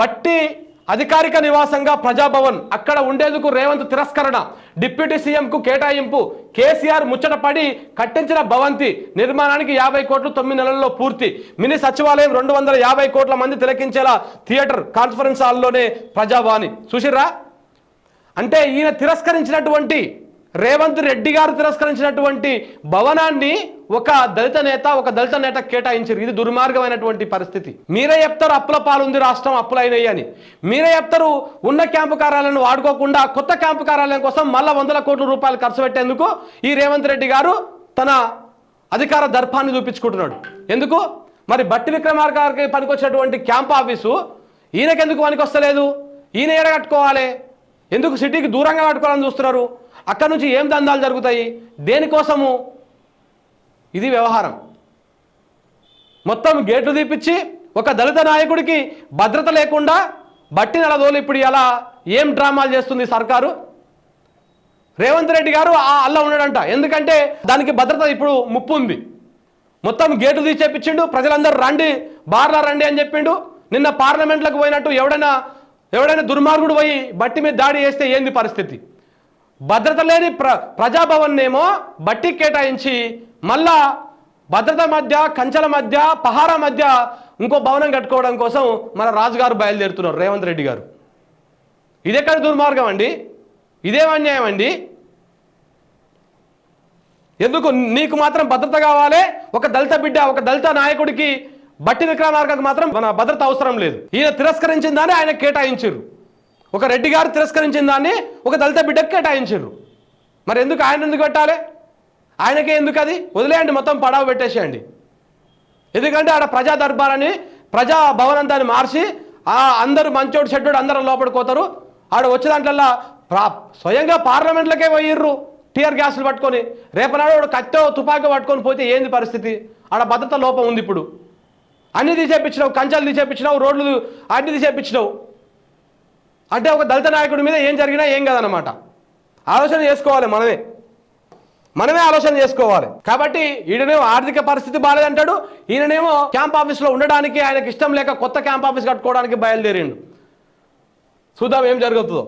బట్టి అధికారిక నివాసంగా ప్రజాభవన్ అక్కడ ఉండేందుకు రేవంత్ తిరస్కరణ డిప్యూటీ సీఎంకు కేటాయింపు కేసీఆర్ ముచ్చటపడి కట్టించిన భవంతి నిర్మాణానికి యాభై కోట్లు తొమ్మిది నెలల్లో పూర్తి. మినీ సచివాలయం రెండు వందల యాభై కోట్ల మంది తిలకించేలా థియేటర్ కాన్ఫరెన్స్ హాల్లోనే ప్రజావాణి. చూసిర్రా? అంటే ఈయన తిరస్కరించినటువంటి రేవంత్ రెడ్డి గారు తిరస్కరించినటువంటి భవనాన్ని ఒక దళిత నేత ఒక దళిత నేత కేటాయించారు. ఇది దుర్మార్గమైనటువంటి పరిస్థితి. మీరే చెప్తారు అప్పుల పాలుంది రాష్ట్రం అప్పులైనవి అని. మీరే చెప్తారు ఉన్న క్యాంపు కార్యాలయాలను వాడుకోకుండా కొత్త క్యాంపు కార్యాలయం కోసం మళ్ళా వందల కోట్ల రూపాయలు ఖర్చు పెట్టేందుకు ఈ రేవంత్ రెడ్డి గారు తన అధికార దర్పాన్ని చూపించుకుంటున్నాడు. ఎందుకు? మరి బట్టి విక్రమార్క గారికి పనికొచ్చినటువంటి క్యాంప్ ఆఫీసు ఈయనకెందుకు పనికొస్తలేదు? ఈయన ఏడ కట్టుకోవాలి? ఎందుకు సిటీకి దూరంగా కట్టుకోవాలని చూస్తున్నారు? అక్కడ నుంచి ఏం దందాలు జరుగుతాయి? దేనికోసము ఇది వ్యవహారం. మొత్తం గేట్లు తీపిచ్చి ఒక దళిత నాయకుడికి భద్రత లేకుండా బట్టి నలదోలు ఇప్పుడు ఎలా ఏం డ్రామాలు చేస్తుంది సర్కారు? రేవంత్ రెడ్డి గారు ఆ అల్ల ఉన్నాడంట. ఎందుకంటే దానికి భద్రత ఇప్పుడు ముప్పు ఉంది. మొత్తం గేటు తీసేపించిండు ప్రజలందరూ రండి బార్లా రండి అని చెప్పిండు. నిన్న పార్లమెంట్లకు పోయినట్టు ఎవడైనా ఎవడైనా దుర్మార్గుడు పోయి బట్టి మీద దాడి చేస్తే ఏంది పరిస్థితి? భద్రత లేని ప్ర ప్రజాభవన్ ఏమో బట్టి కేటాయించి మళ్ళా భద్రత మధ్య కంచెల మధ్య పహారా మధ్య ఇంకో భవనం కట్టుకోవడం కోసం మన రాజుగారు బయలుదేరుతున్నారు రేవంత్ రెడ్డి గారు. ఇదెక్కడ దుర్మార్గం అండి? ఇదేం అన్యాయం అండి? ఎందుకు? నీకు మాత్రం భద్రత కావాలి ఒక దళిత బిడ్డ ఒక దళిత నాయకుడికి బట్టి విక్రమార్కకు మాత్రం మన భద్రత అవసరం లేదు. ఈయన తిరస్కరించిన దాన్ని ఆయన కేటాయించారు. ఒక రెడ్డి గారు తిరస్కరించిన దాన్ని ఒక దళిత బిడ్డకు కేటాయించారు. మరి ఎందుకు ఆయన ఎందుకు పెట్టాలి? ఆయనకే ఎందుకు అది? వదిలేయండి మొత్తం పడవ పెట్టేసేయండి. ఎందుకంటే ఆడ ప్రజా దర్బారని ప్రజా భవనం దాన్ని మార్చి ఆ అందరూ మంచోడు చెడ్డోడు అందరం లోపలికి పోతారు. ఆడ వచ్చే దాంట్లో స్వయంగా పార్లమెంట్లకే పోయిర్రు టీఆర్ గ్యాసులు పట్టుకొని. రేపనాడు వాడు తుపాకీ పట్టుకొని పోతే ఏంది పరిస్థితి? ఆడ భద్రత లోపం ఉంది ఇప్పుడు. అన్ని తీసేపించినావు కంచాలు తీసేపించినావు రోడ్లు అన్ని తీసేపించినావు అంటే ఒక దళిత నాయకుడి మీద ఏం జరిగినా ఏం కదనమాట ఆలోచన చేసుకోవాలి మనమే. మనమే ఆలోచన చేసుకోవాలి. కాబట్టి ఈయననేమో ఆర్థిక పరిస్థితి బాగాలేదంటాడు ఈయననేమో క్యాంప్ ఆఫీస్లో ఉండడానికి ఆయనకి ఇష్టం లేక కొత్త క్యాంప్ ఆఫీస్ కట్టుకోవడానికి బయలుదేరిండు. చూద్దాం ఏం జరుగుతుందో.